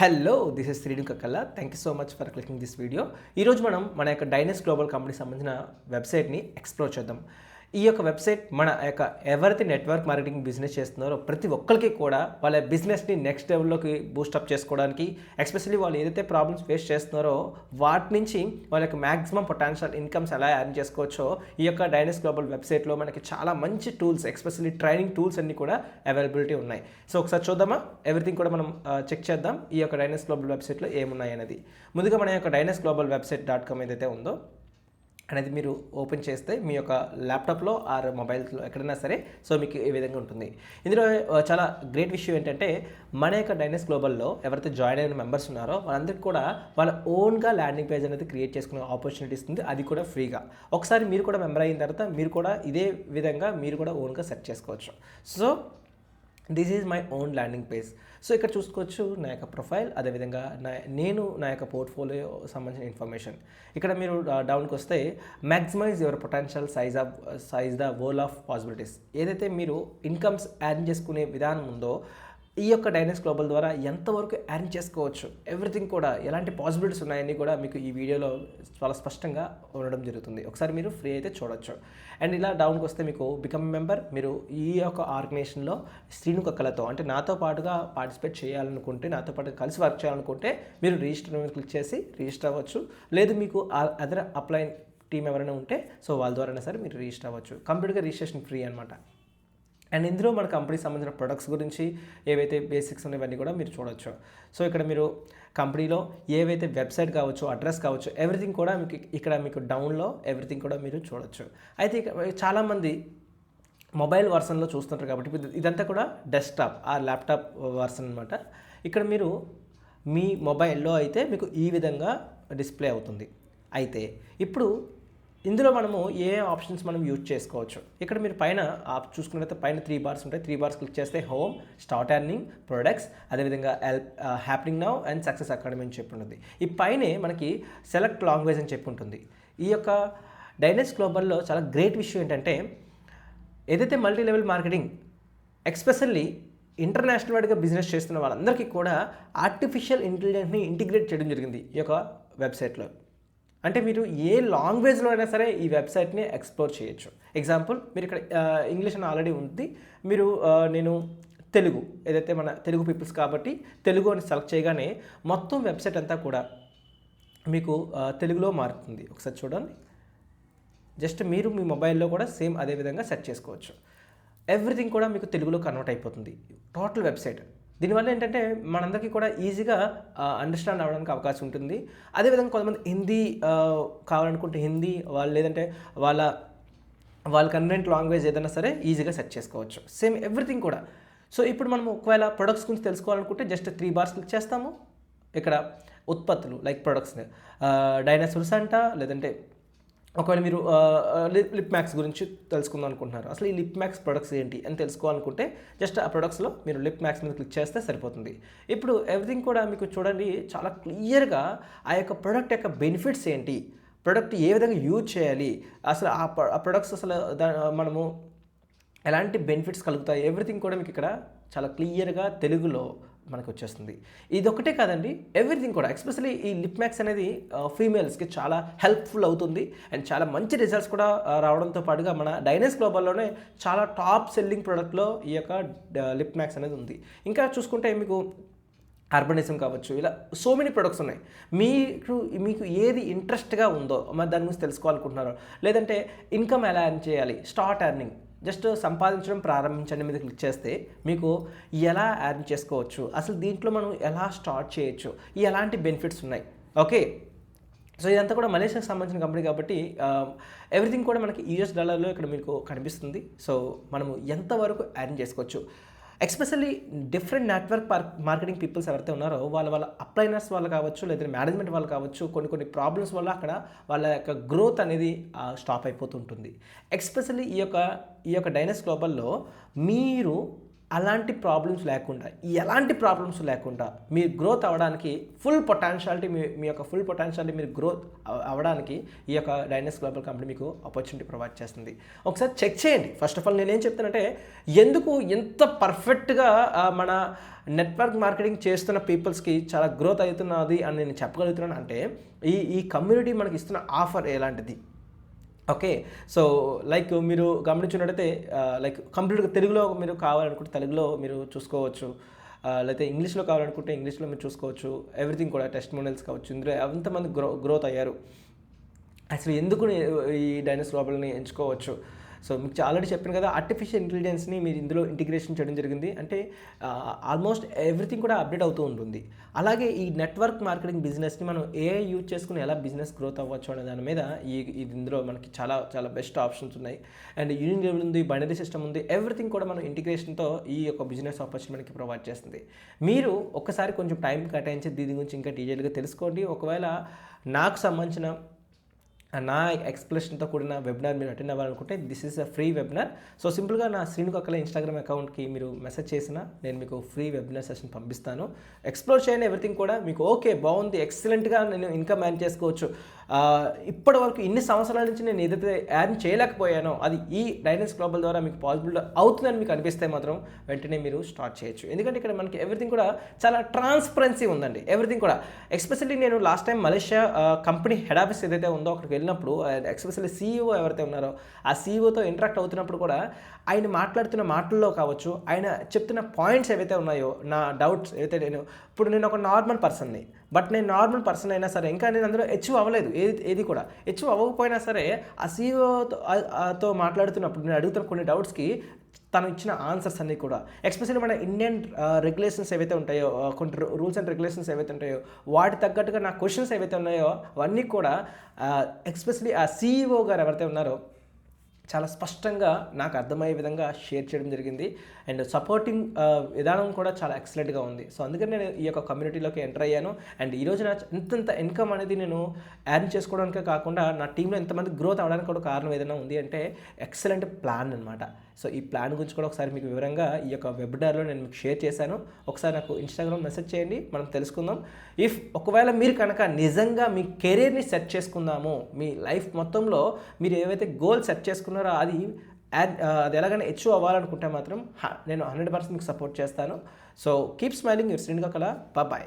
Hello this is Srinu Kakkalla thank you so much for clicking this video ఈరోజు మనం మన యొక్క డైనస్ global కంపెనీకి సంబంధించిన వెబ్సైట్ని ఎక్స్ప్లోర్ చేద్దాం. ఈ యొక్క వెబ్సైట్ మన యొక్క ఎవరైతే నెట్వర్క్ మార్కెటింగ్ బిజినెస్ చేస్తున్నారో ప్రతి ఒక్కరికి కూడా వాళ్ళ బిజినెస్ని నెక్స్ట్ లెవెల్లోకి బూస్టప్ చేసుకోవడానికి ఎస్పెషల్లీ వాళ్ళు ఏదైతే ప్రాబ్లమ్స్ ఫేస్ చేస్తున్నారో వాటి నుంచి వాళ్ళ యొక్క మ్యాక్సిమం పొటాన్షియల్ ఇన్కమ్స్ ఎలా ఎర్న్ చేసుకోవచ్చో ఈ యొక్క డైనస్ గ్లోబల్ వెబ్సైట్లో మనకి చాలా మంచి టూల్స్ ఎస్పెషల్లీ ట్రైనింగ్ టూల్స్ అన్ని కూడా అవైలబిలిటీ ఉన్నాయి. సో ఒకసారి చూద్దామా? ఎవ్రీథింగ్ కూడా మనం చెక్ చేద్దాం ఈ యొక్క డైనస్ గ్లోబల్ వెబ్సైట్లో ఏమున్నాయి అనేది ముందుగా మన యొక్క Dynus global website dot com ఏదైతే ఉందో అనేది మీరు ఓపెన్ చేస్తే మీ యొక్క ల్యాప్టాప్లో ఆర్ మొబైల్స్లో ఎక్కడైనా సరే సో మీకు ఈ విధంగా ఉంటుంది. ఇందులో చాలా గ్రేట్ విషయం ఏంటంటే మన యొక్క డైనస్ గ్లోబల్లో ఎవరైతే జాయిన్ అయిన మెంబర్స్ ఉన్నారో వాళ్ళందరికీ కూడా వాళ్ళ ఓన్గా ల్యాండింగ్ పేజ్ అనేది క్రియేట్ చేసుకునే ఆపర్చునిటీ ఇస్తుంది. అది కూడా ఫ్రీగా. ఒకసారి మీరు కూడా మెంబర్ అయిన తర్వాత మీరు కూడా ఇదే విధంగా మీరు కూడా ఓన్గా సెట్ చేసుకోవచ్చు. So this is my own landing page so ఇక్కడ చూసుకోవచ్చు నా యొక్క ప్రొఫైల్ అదేవిధంగా నా నేను నా యొక్క పోర్ట్ఫోలియో సంబంధించిన ఇన్ఫర్మేషన్ ఇక్కడ మీరు డౌన్కి వస్తే maximize your potential size of size the whole of possibilities ఏదైతే మీరు ఇన్కమ్స్ యాడ్ చేసుకునే విధానం ఉందో ఈ యొక్క డైనస్ గ్లోబల్ ద్వారా ఎంతవరకు ఎర్న్ చేసుకోవచ్చు? ఎవ్రీథింగ్ కూడా ఎలాంటి పాసిబిలిటీస్ ఉన్నాయని కూడా మీకు ఈ వీడియోలో చాలా స్పష్టంగా ఉండడం జరుగుతుంది. ఒకసారి మీరు ఫ్రీ అయితే చూడొచ్చు. అండ్ ఇలా డౌన్కి వస్తే మీకు బికమ్ మెంబర్ మీరు ఈ యొక్క ఆర్గనైజేషన్లో శ్రీను కక్కలతో అంటే నాతో పాటుగా పార్టిసిపేట్ చేయాలనుకుంటే నాతో పాటు కలిసి వర్క్ చేయాలనుకుంటే మీరు రిజిస్టర్ మీద క్లిక్ చేసి రిజిస్టర్ అవ్వచ్చు. లేదు మీకు అదర్ అప్లైన్ టీం ఎవరైనా ఉంటే సో వాళ్ళ ద్వారా సరే మీరు రిజిస్టర్ అవ్వచ్చు. కంప్లీట్గా రిజిస్ట్రేషన్ ఫ్రీ అనమాట అండ్ ఇందులో మన కంపెనీకి సంబంధించిన ప్రొడక్ట్స్ గురించి ఏవైతే బేసిక్స్ ఉన్నాయో కూడా మీరు చూడొచ్చు. సో ఇక్కడ మీరు కంపెనీలో ఏవైతే వెబ్సైట్ కావచ్చు అడ్రస్ కావచ్చు ఎవ్రీథింగ్ కూడా మీకు ఇక్కడ మీకు డౌన్లో ఎవ్రీథింగ్ కూడా మీరు చూడొచ్చు. అయితే ఇక్కడ చాలామంది మొబైల్ వర్షన్లో చూస్తుంటారు కాబట్టి ఇదంతా కూడా డెస్క్టాప్ ఆ ల్యాప్టాప్ వర్షన్ అనమాట ఇక్కడ మీరు మీ మొబైల్లో అయితే మీకు ఈ విధంగా డిస్ప్లే అవుతుంది. అయితే ఇప్పుడు ఇందులో మనము ఏ ఆప్షన్స్ మనం యూజ్ చేసుకోవచ్చు? ఇక్కడ మీరు పైన చూసుకున్నట్లయితే పైన త్రీ బార్స్ ఉంటాయి. త్రీ బార్స్ క్లిక్ చేస్తే హోమ్ స్టార్ట్ ఎర్నింగ్ ప్రొడక్ట్స్ అదేవిధంగా help happening now and success academy అని చెప్పి ఉంటుంది ఈ పైనే మనకి సెలెక్ట్ లాంగ్వేజ్ అని చెప్పి ఉంటుంది ఈ యొక్క డైనస్ గ్లోబల్లో చాలా గ్రేట్ విషయం ఏంటంటే ఏదైతే multi level marketing especially international వైడ్గా బిజినెస్ చేస్తున్న వాళ్ళందరికీ కూడా ఆర్టిఫిషియల్ ఇంటెలిజెన్స్ని ఇంటిగ్రేట్ చేయడం జరిగింది ఈ యొక్క వెబ్సైట్లో అంటే మీరు ఏ లాంగ్వేజ్లో అయినా సరే ఈ వెబ్సైట్ని ఎక్స్ప్లోర్ చేయొచ్చు. ఎగ్జాంపుల్ మీరు ఇక్కడ ఇంగ్లీష్ అని ఆల్రెడీ ఉంది. మీరు నేను తెలుగు ఏదైతే మన తెలుగు పీపుల్స్ కాబట్టి తెలుగు అని సెలెక్ట్ చేయగానే మొత్తం వెబ్సైట్ అంతా కూడా మీకు తెలుగులో మారుతుంది. ఒకసారి చూడండి. జస్ట్ మీరు మీ మొబైల్లో కూడా సేమ్ అదే విధంగా సెట్ చేసుకోవచ్చు. ఎవ్రీథింగ్ కూడా మీకు తెలుగులో కన్వర్ట్ అయిపోతుంది. Total website. దీనివల్ల ఏంటంటే మనందరికీ కూడా ఈజీగా అండర్స్టాండ్ అవ్వడానికి అవకాశం ఉంటుంది. అదేవిధంగా కొంతమంది హిందీ కావాలనుకుంటే హిందీ వాళ్ళు లేదంటే వాళ్ళ వాళ్ళ కన్వెంట్ లాంగ్వేజ్ ఏదైనా సరే ఈజీగా సెట్ చేసుకోవచ్చు. సేమ్ ఎవ్రీథింగ్ కూడా. సో ఇప్పుడు మనం ఒకవేళ ప్రొడక్ట్స్ గురించి తెలుసుకోవాలనుకుంటే జస్ట్ త్రీ బార్స్ క్లిక్ చేస్తాము. ఇక్కడ ఉత్పత్తులు లైక్ ప్రొడక్ట్స్ డైనోసార్స్ అంట లేదంటే ఒకవేళ మీరు లిప్ లిప్ మ్యాక్స్ గురించి తెలుసుకుందాం అనుకుంటున్నారు. అసలు ఈ లిప్ మ్యాక్స్ ప్రొడక్ట్స్ ఏంటి అని తెలుసుకోవాలనుకుంటే జస్ట్ ఆ ప్రొడక్ట్స్లో మీరు లిప్ మ్యాక్స్ మీద క్లిక్ చేస్తే సరిపోతుంది. ఇప్పుడు ఎవ్రీథింగ్ కూడా మీకు చూడండి చాలా క్లియర్గా ఆ యొక్క ప్రొడక్ట్ యొక్క బెనిఫిట్స్ ఏంటి? ప్రొడక్ట్ ఏ విధంగా యూజ్ చేయాలి? అసలు ఆ ఆ ప్రొడక్ట్స్ అసలు దా మనము ఎలాంటి బెనిఫిట్స్ కలుగుతాయి? ఎవ్రీథింగ్ కూడా మీకు ఇక్కడ చాలా క్లియర్గా తెలుగులో మనకు వచ్చేస్తుంది ఇది ఒకటే కాదండి ఎవ్రీథింగ్ కూడా. ఎస్పెషల్లీ ఈ లిప్ మ్యాక్స్ అనేది ఫీమేల్స్కి చాలా హెల్ప్ఫుల్ అవుతుంది. అండ్ చాలా మంచి రిజల్ట్స్ కూడా రావడంతో పాటుగా మన డైనస్ గ్లోబల్లోనే చాలా టాప్ సెల్లింగ్ ప్రోడక్ట్లో ఈ యొక్క లిప్ మ్యాక్స్ అనేది ఉంది. ఇంకా చూసుకుంటే మీకు అర్బనిజం కావచ్చు ఇలా సో మెనీ ప్రొడక్ట్స్ ఉన్నాయి. మీకు మీకు ఏది ఇంట్రెస్ట్గా ఉందో మరి దాని గురించి తెలుసుకోవాలనుకుంటున్నారో లేదంటే ఇన్కమ్ ఎలా ఎర్న్ చేయాలి స్టార్ట్ ఎర్నింగ్ జస్ట్ సంపాదించడం ప్రారంభించండి మీద క్లిక్ చేస్తే మీకు ఎలా యాడ్ చేసుకోవచ్చు? అసలు దీంట్లో మనం ఎలా స్టార్ట్ చేయొచ్చు? ఎలాంటి బెనిఫిట్స్ ఉన్నాయి? ఓకే సో ఇదంతా కూడా మలేషియాకి సంబంధించిన కంపెనీ కాబట్టి um, ఎవ్రీథింగ్ కూడా మనకి యూఎస్ డాలర్లో ఇక్కడ మీకు కనిపిస్తుంది. సో మనము ఎంతవరకు ఎర్న్ చేసుకోవచ్చు? Especially different network marketing peoples ఎవరైతే ఉన్నారో వాళ్ళ వాళ్ళ అప్లైనర్స్ వాళ్ళు కావచ్చు లేదా మేనేజ్మెంట్ వాళ్ళు కావచ్చు కొన్ని కొన్ని ప్రాబ్లమ్స్ వల్ల అక్కడ వాళ్ళ యొక్క గ్రోత్ అనేది స్టాప్ అయిపోతుంటుంది ఎక్స్పెషల్లీ ఈ యొక్క ఈ యొక్క డైనస్ గ్లోబల్లో మీరు అలాంటి ప్రాబ్లమ్స్ లేకుండా ఎలాంటి ప్రాబ్లమ్స్ లేకుండా మీరు గ్రోత్ అవ్వడానికి ఫుల్ పొటాన్షియాలిటీ మీ మీ యొక్క ఫుల్ పొటాన్షియాలిటీ మీరు గ్రోత్ అవ్వడానికి ఈ యొక్క డైనస్ గ్లోబల్ కంపెనీ మీకు ఆపర్చునిటీ ప్రొవైడ్ చేస్తుంది. ఒకసారి చెక్ చేయండి. ఫస్ట్ ఆఫ్ ఆల్ నేనేం చెప్తానంటే ఎందుకు ఎంత పర్ఫెక్ట్గా మన నెట్వర్క్ మార్కెటింగ్ చేస్తున్న పీపుల్స్కి చాలా గ్రోత్ అవుతున్నది అని నేను చెప్పగలుగుతున్నాను అంటే ఈ ఈ కమ్యూనిటీ మనకి ఇస్తున్న ఆఫర్ ఎలాంటిది ఓకే సో లైక్ మీరు గమనించినట్టయితే uh, లైక్ కంప్లీట్గా తెలుగులో మీరు కావాలనుకుంటే తెలుగులో మీరు చూసుకోవచ్చు. Uh, లేకపోతే ఇంగ్లీష్లో కావాలనుకుంటే ఇంగ్లీష్లో మీరు చూసుకోవచ్చు. ఎవ్రీథింగ్ కూడా టెస్ట్ మోడల్స్ కావచ్చు. ఇందులో ఎంతమంది గ్రో గ్రోత్ అయ్యారు. అసలు ఎందుకు ఈ డైనోస్ లోపలని ఎంచుకోవచ్చు? సో మీకు ఆల్రెడీ చెప్పాను కదా ఆర్టిఫిషియల్ ఇంటెలిజెన్స్ని మీరు ఇందులో ఇంటిగ్రేషన్ చేయడం జరిగింది. అంటే ఆల్మోస్ట్ ఎవ్రీథింగ్ కూడా అప్డేట్ అవుతూ ఉంటుంది. అలాగే ఈ నెట్వర్క్ మార్కెటింగ్ బిజినెస్ని మనం ఏ యూజ్ చేసుకుని ఎలా బిజినెస్ గ్రోత్ అవ్వచ్చు అనే దాని మీద ఈ ఇది ఇందులో మనకి చాలా చాలా బెస్ట్ ఆప్షన్స్ ఉన్నాయి. అండ్ యూనియన్ లెవెల్ ఉంది బైనరీ సిస్టమ్ ఉంది ఎవ్రీథింగ్ కూడా మనం ఇంటిగ్రేషన్తో ఈ యొక్క బిజినెస్ ఆపర్చునిటీ మనకి ప్రొవైడ్ చేస్తుంది. మీరు ఒక్కసారి కొంచెం టైం కేటాయించి దీని గురించి ఇంకా డీటెయిల్గా తెలుసుకోండి. ఒకవేళ నాకు సంబంధించిన నా ఎక్స్ప్లెషన్తో కూడిన వెబినార్ మీరు అటెండ్ అవ్వాలనుకుంటే this is a free webinar so సింపుల్గా నా శ్రీను కక్కల ఇన్స్టాగ్రామ్ అకౌంట్కి మీరు మెసేజ్ చేసినా నేను మీకు ఫ్రీ వెబినార్ సెషన్ పంపిస్తాను. ఎక్స్ప్లోర్ చేయని ఎవ్రీథింగ్ కూడా మీకు ఓకే బాగుంది ఎక్సలెంట్గా నేను ఇన్కమ్ ఎర్న్ చేసుకోవచ్చు. ఇప్పటి వరకు ఇన్ని సంవత్సరాల నుంచి నేను ఏదైతే ఎర్న్ చేయలేకపోయానో అది ఈ డైనెన్స్ గ్లోబల్ ద్వారా మీకు పాసిబుల్ అవుతుందని మీకు అనిపిస్తే మాత్రం వెంటనే మీరు స్టార్ట్ చేయొచ్చు. ఎందుకంటే ఇక్కడ మనకి ఎవ్రీథింగ్ కూడా చాలా ట్రాన్స్పరెన్సీ ఉందండి. ఎవ్రీథింగ్ కూడా. ఎస్పెషల్లీ నేను last time Malaysia company head office ఏదైతే ఉందో అక్కడికి వెళ్ళినప్పుడు ఎక్స్ప్రెస్లీ సీఈఓ ఎవరైతే ఉన్నారో ఆ సీఈఓతో ఇంటరాక్ట్ అవుతున్నప్పుడు కూడా ఆయన మాట్లాడుతున్న మాటల్లో కావచ్చు ఆయన చెప్తున్న పాయింట్స్ ఏవైతే ఉన్నాయో నా డౌట్స్ ఏవైతే నేను ఇప్పుడు నేను ఒక నార్మల్ పర్సన్ని బట్ నేను నార్మల్ పర్సన్ అయినా సరే ఇంకా నేను అందులో హెచ్యూ అవ్వలేదు. ఏది ఏది కూడా. హెచ్యూ అవ్వకపోయినా సరే ఆ సీఈఓతో తో మాట్లాడుతున్నప్పుడు నేను అడుగుతున్న కొన్ని డౌట్స్కి తను ఇచ్చిన ఆన్సర్స్ అన్నీ కూడా. ఎస్పెషల్లీ మన ఇండియన్ రెగ్యులేషన్స్ ఏవైతే ఉంటాయో కొన్ని రూల్స్ అండ్ రెగ్యులేషన్స్ ఏవైతే ఉంటాయో వాటి తగ్గట్టుగా నా క్వశ్చన్స్ ఏవైతే ఉన్నాయో అవన్నీ కూడా ఎస్పెషల్లీ ఆ సీఈఓ గారు ఎవరైతే ఉన్నారో చాలా స్పష్టంగా నాకు అర్థమయ్యే విధంగా షేర్ చేయడం జరిగింది. అండ్ సపోర్టింగ్ విధానం కూడా చాలా ఎక్సలెంట్గా ఉంది. సో అందుకని నేను ఈ యొక్క కమ్యూనిటీలోకి ఎంటర్ అయ్యాను. అండ్ ఈరోజు నా ఇంతంత ఇన్కమ్ అనేది నేను ఎర్న్ చేసుకోవడానికే కాకుండా నా టీంలో ఎంతమంది గ్రోత్ అవ్వడానికి కూడా కారణం ఏదైనా ఉంది అంటే ఎక్సలెంట్ ప్లాన్ అనమాట సో ఈ ప్లాన్ గురించి కూడా ఒకసారి మీకు వివరంగా ఈ యొక్క వెబినార్లో నేను మీకు షేర్ చేశాను. ఒకసారి నాకు ఇన్స్టాగ్రామ్ మెసేజ్ చేయండి మనం తెలుసుకుందాం. ఇఫ్ ఒకవేళ మీరు కనుక నిజంగా మీ కెరీర్ని సెట్ చేసుకుందాము మీ లైఫ్ మొత్తంలో మీరు ఏవైతే గోల్ సెట్ చేసుకున్నారో అది యాడ్ అది ఎలాగైనా అచీవ్ అవ్వాలనుకుంటే మాత్రం నేను హండ్రెడ్ పర్సెంట్ మీకు సపోర్ట్ చేస్తాను. సో కీప్ స్మైలింగ్ యూర్ రెండు కళ బాయ్